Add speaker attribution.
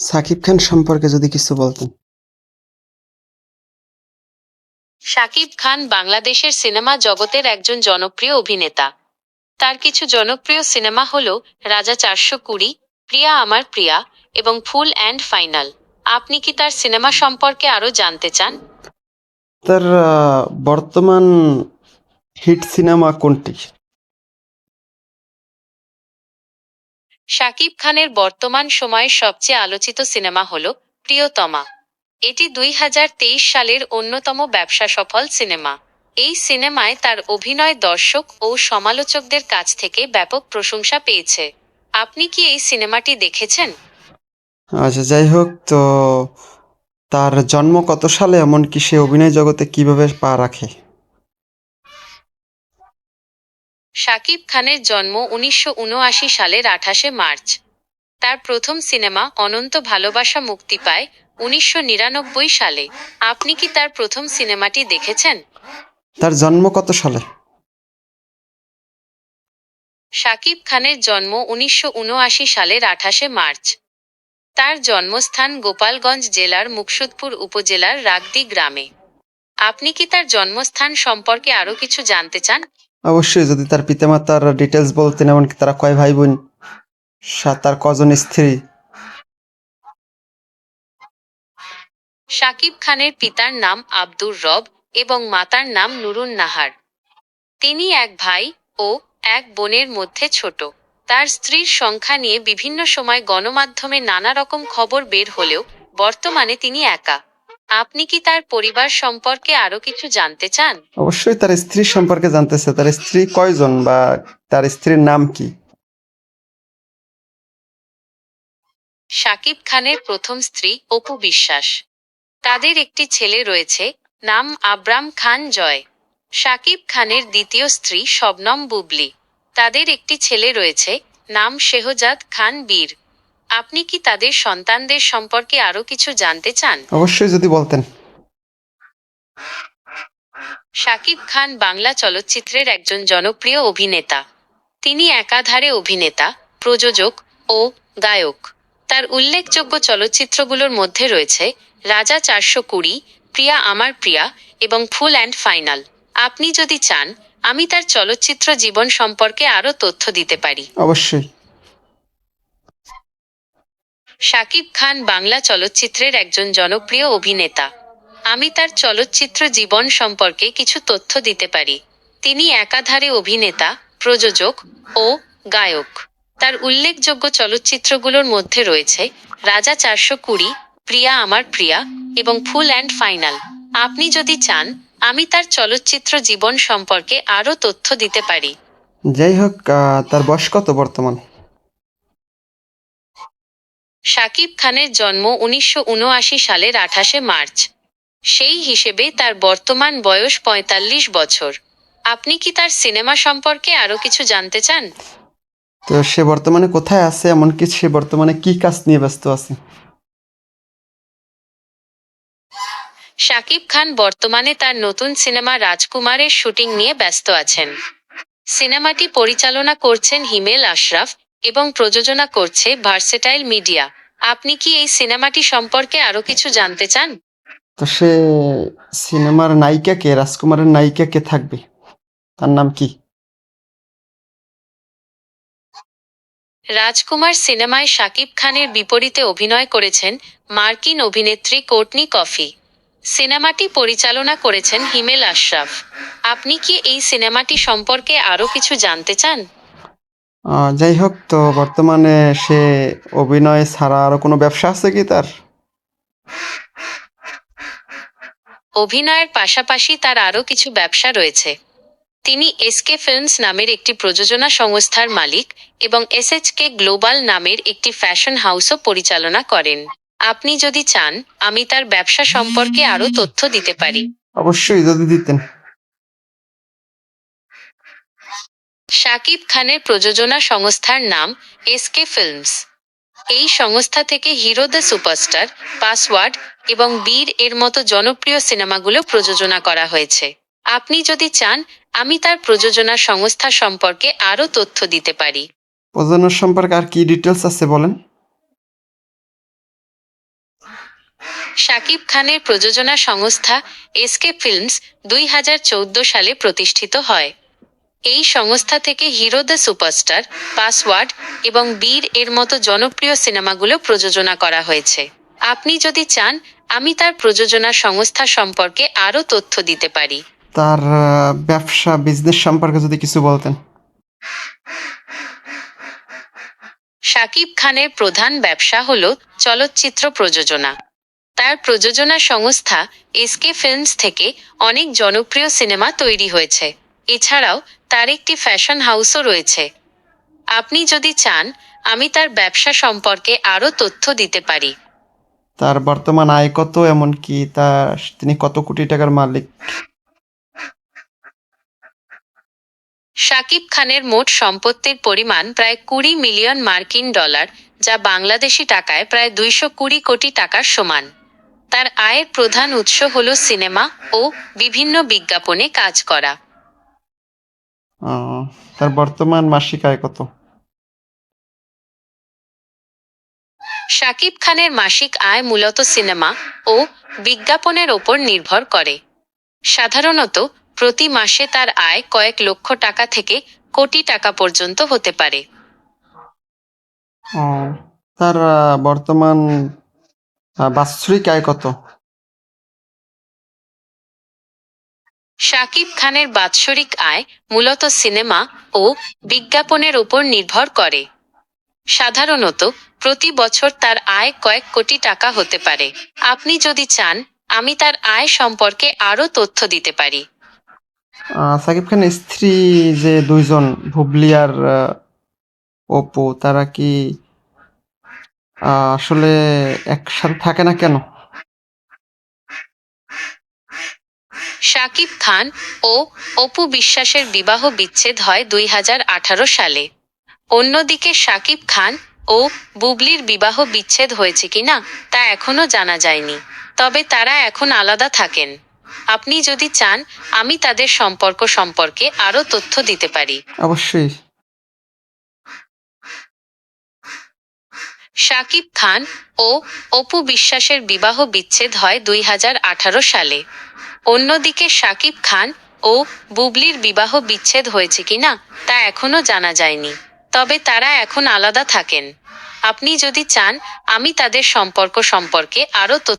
Speaker 1: সাকিব খান সম্পর্কে যদি কিছু বলতেন।
Speaker 2: শাকিব খান বাংলাদেশের সিনেমা জগতের একজন জনপ্রিয় অভিনেতা। তার কিছু জনপ্রিয় সিনেমা হল রাজা চারশো কুড়ি প্রিয়া আমার প্রিয়া এবং ফুল অ্যান্ড ফাইনাল। আপনি কি তার সিনেমা সম্পর্কে আরও জানতে চান?
Speaker 1: তার বর্তমান হিট সিনেমা কোনটি?
Speaker 2: শাকিব খানের বর্তমান সময়ের সবচেয়ে আলোচিত সিনেমা হল প্রিয়তমা। এটি দুই হাজার তেইশ সালের অন্যতম ব্যবসা সফল সিনেমা। এই সিনেমায় তার অভিনয় দর্শক ও সমালোচকদের কাছ থেকে ব্যাপক প্রশংসা পেয়েছে। আপনি কি এই সিনেমাটি দেখেছেন?
Speaker 1: আচ্ছা যাই হোক, তো তার জন্ম কত সালে? এমনকি সে অভিনয় জগতে কীভাবে পা রাখে?
Speaker 2: শাকিব খানের জন্ম উনিশশো উনআশি সালের আঠাশে মার্চ। তার প্রথম সিনেমা অনন্ত ভালোবাসা মুক্তি পায় উনিশশো নিরানব্বই সালে। আপনি কি তার প্রথম সিনেমাটি দেখেছেন?
Speaker 1: তার জন্ম কত সালে?
Speaker 2: শাকিব খানের জন্ম উনিশশো উনআশি সালের আঠাশে মার্চ। তার জন্মস্থান গোপালগঞ্জ জেলার মুকসুদপুর উপজেলার রাগদি গ্রামে। আপনি কি তার জন্মস্থান সম্পর্কে আরও কিছু জানতে চান?
Speaker 1: অবশ্যই যদি তার পিতামাতার ডিটেলস বলতেন, এমনকি তারা কয় ভাই বোন তার কজন স্ত্রী?
Speaker 2: শাকিব খানের পিতার নাম আব্দুর রব এবং মাতার নাম নুরুন নাহার। তিনি এক ভাই ও এক বোনের মধ্যে ছোট। তার স্ত্রীর সংখ্যা নিয়ে বিভিন্ন সময় গণমাধ্যমে নানা রকম খবর বের হলেও বর্তমানে তিনি একা। আপনি কি তার পরিবার সম্পর্কে আরও কিছু জানতে চান?
Speaker 1: অবশ্যই তার স্ত্রী সম্পর্কে জানতেছে। তার স্ত্রী কয়জন বা তার স্ত্রীর নাম কি?
Speaker 2: শাকিব খানের প্রথম স্ত্রী অপু বিশ্বাস। তাদের একটি ছেলে রয়েছে নাম আব্রাম খান জয়। শাকিব খানের দ্বিতীয় স্ত্রী শবনম বুবলি। তাদের একটি ছেলে রয়েছে নাম শেহজাদ খান বীর। আপনি কি তাদের সন্তানদের সম্পর্কে আরও কিছু জানতে চান?
Speaker 1: অবশ্যই যদি বলতেন।
Speaker 2: শাকিব খান বাংলা চলচ্চিত্রের একজন জনপ্রিয় অভিনেতা। তিনি একাধারে অভিনেতা প্রযোজক ও গায়ক। তার উল্লেখযোগ্য চলচ্চিত্রগুলোর মধ্যে রয়েছে রাজা চারশো কুড়ি প্রিয়া আমার প্রিয়া এবং ফুল অ্যান্ড ফাইনাল। আপনি যদি চান আমি তার চলচ্চিত্র জীবন সম্পর্কে আরও তথ্য দিতে পারি।
Speaker 1: অবশ্যই।
Speaker 2: শাকিব খান বাংলা চলচ্চিত্রের একজন জনপ্রিয় অভিনেতা। আমি তার চলচ্চিত্র জীবন সম্পর্কে কিছু তথ্য দিতে পারি। তিনি একাধারে অভিনেতা, প্রযোজক ও গায়ক। তার উল্লেখযোগ্য চলচ্চিত্রগুলোর মধ্যে রয়েছে রাজা চারশো কুড়ি, প্রিয়া আমার প্রিয়া এবং ফুল অ্যান্ড ফাইনাল। আপনি যদি চান, আমি তার চলচ্চিত্র জীবন সম্পর্কে আরও তথ্য দিতে পারি।
Speaker 1: যাই হোক তার বয়স কত বর্তমান?
Speaker 2: শাকিব খানের জন্ম উনিশশো উনআশি সালের আঠাশে মার্চ। সেই হিসেবে তার বর্তমান বয়স পঁয়তাল্লিশ বছর। আপনি কি তার সিনেমা সম্পর্কে আরও কিছু জানতে চান?
Speaker 1: তো সে বর্তমানে কোথায় আছে এমনকি সে বর্তমানে কি কাজ নিয়ে ব্যস্ত আছে?
Speaker 2: শাকিব খান বর্তমানে তার নতুন সিনেমা রাজকুমারের শুটিং নিয়ে ব্যস্ত আছেন। সিনেমাটি পরিচালনা করছেন হিমেল আশরাফ এবং প্রযোজনা করছে ভার্সেটাইল মিডিয়া আপনি কি এই সিনেমাটি সম্পর্কে আরও কিছু জানতে চান?
Speaker 1: তো সে সিনেমার নায়িকা কে? রাজকুমারের নায়িকা কে থাকবে? তার নাম কি?
Speaker 2: রাজকুমার সিনেমায় শাকিব খানের বিপরীতে অভিনয় করেছেন মার্কিন অভিনেত্রী কোর্টনি কফি। সিনেমাটি পরিচালনা করেছেন হিমেল আশরাফ। আপনি কি এই সিনেমাটি সম্পর্কে আরও কিছু জানতে চান?
Speaker 1: যাই হোক তো বর্তমানে সে অভিনয় ছাড়া আরও কোনো ব্যবসা আছে কি তার?
Speaker 2: অভিনয়ের পাশাপাশি তার আরও কিছু ব্যবসা রয়েছে। তিনি এসকে ফিল্মস নামের একটি প্রযোজনা সংস্থার মালিক এবং এসএচকে গ্লোবাল নামের একটি ফ্যাশন হাউসও পরিচালনা করেন। আপনি যদি চান আমি তার ব্যবসা সম্পর্কে আরও তথ্য দিতে পারি।
Speaker 1: অবশ্যই যদি দিতেন।
Speaker 2: শাকিব খানের প্রযোজনা সংস্থার নাম এসকে ফিল্মস। এই সংস্থা থেকে হিরো দ্য সুপারস্টার পাসওয়ার্ড এবং বীর এর মতো জনপ্রিয় সিনেমাগুলো প্রযোজনা করা হয়েছে। আপনি যদি চান আমি তার প্রযোজনা সংস্থা সম্পর্কে আরও তথ্য দিতে পারি।
Speaker 1: প্রযোজনার সম্পর্কে আর কি ডিটেলস আছে বলেন?
Speaker 2: শাকিব খানের প্রযোজনা সংস্থা এসকে ফিল্মস দুই হাজার চৌদ্দ সালে প্রতিষ্ঠিত হয়। এই সংস্থা থেকে হিরো দ্য সুপারস্টার পাসওয়ার্ড এবং বীর এর মতো জনপ্রিয় সিনেমাগুলো প্রযোজনা করা হয়েছে। আপনি যদি চান আমি তার প্রযোজনা সংস্থা সম্পর্কে আরও তথ্য দিতে পারি।
Speaker 1: তার ব্যবসা বিজনেস সম্পর্কে যদি কিছু বলতেন।
Speaker 2: শাকিব খানের প্রধান ব্যবসা হল চলচ্চিত্র প্রযোজনা। তার প্রযোজনা সংস্থা এসকে ফিল্মস থেকে অনেক জনপ্রিয় সিনেমা তৈরি হয়েছে। এছাড়াও তার একটি ফ্যাশন হাউসও রয়েছে। আপনি যদি চান আমি তার ব্যবসা সম্পর্কে আরও তথ্য দিতে পারি।
Speaker 1: তার বর্তমান আয় কত এমনকি তার তিনি কত কোটি টাকার মালিক?
Speaker 2: শাকিব খানের মোট সম্পত্তির পরিমাণ প্রায় কুড়ি মিলিয়ন মার্কিন ডলার যা বাংলাদেশি টাকায় প্রায় দুইশো কুড়ি কোটি টাকার সমান। তার আয়ের প্রধান উৎস হল সিনেমা ও বিভিন্ন বিজ্ঞাপনে কাজ করা।
Speaker 1: তার বর্তমান মাসিক আয় কত?
Speaker 2: শাকিব খানের মাসিক আয় মূলত সিনেমা ও বিজ্ঞাপনের ওপর নির্ভর করে। সাধারণত প্রতি মাসে তার আয় কয়েক লক্ষ টাকা থেকে কোটি টাকা পর্যন্ত হতে পারে।
Speaker 1: তার বর্তমান বাৎসরিক আয় কত?
Speaker 2: শাকিব খানের বাৎসরিক আয় মূলত সিনেমা ও বিজ্ঞাপনের উপর নির্ভর করে। সাধারণত প্রতি বছর তার আয় কয়েক কোটি টাকা হতে পারে। আপনি যদি চান, আমি তার আয় সম্পর্কে আরও তথ্য দিতে পারি।
Speaker 1: সাকিব খানের স্ত্রী যে দুইজন, বুবলি আর অপু, তারা কি আসলে একসাথে থাকে না কেন?
Speaker 2: শাকিব খান ও অপু বিশ্বাসের বিবাহ বিচ্ছেদ হয় দুই হাজার আঠারো সালে। অন্যদিকে শাকিব খান ও বুবলির বিবাহ বিচ্ছেদ হয়েছে কিনা তা এখনও জানা যায়নি। তবে তারা এখন আলাদা থাকেন। আপনি যদি চান আমি তাদের সম্পর্ক সম্পর্কে আরও তথ্য দিতে পারি।
Speaker 1: অবশ্যই।
Speaker 2: শাকিব খান ও অপু বিশ্বাসের বিবাহ বিচ্ছেদ হয় দুই হাজার আঠারো সালে। অন্যদিকে শাকিব খান ও বুবলির বিবাহ বিচ্ছেদ হয়েছে কিনা তা এখনও জানা যায়নি। তবে তারা এখন আলাদা থাকেন। আপনি যদি চান, আমি তাদের সম্পর্ক সম্পর্কে আরও তথ্য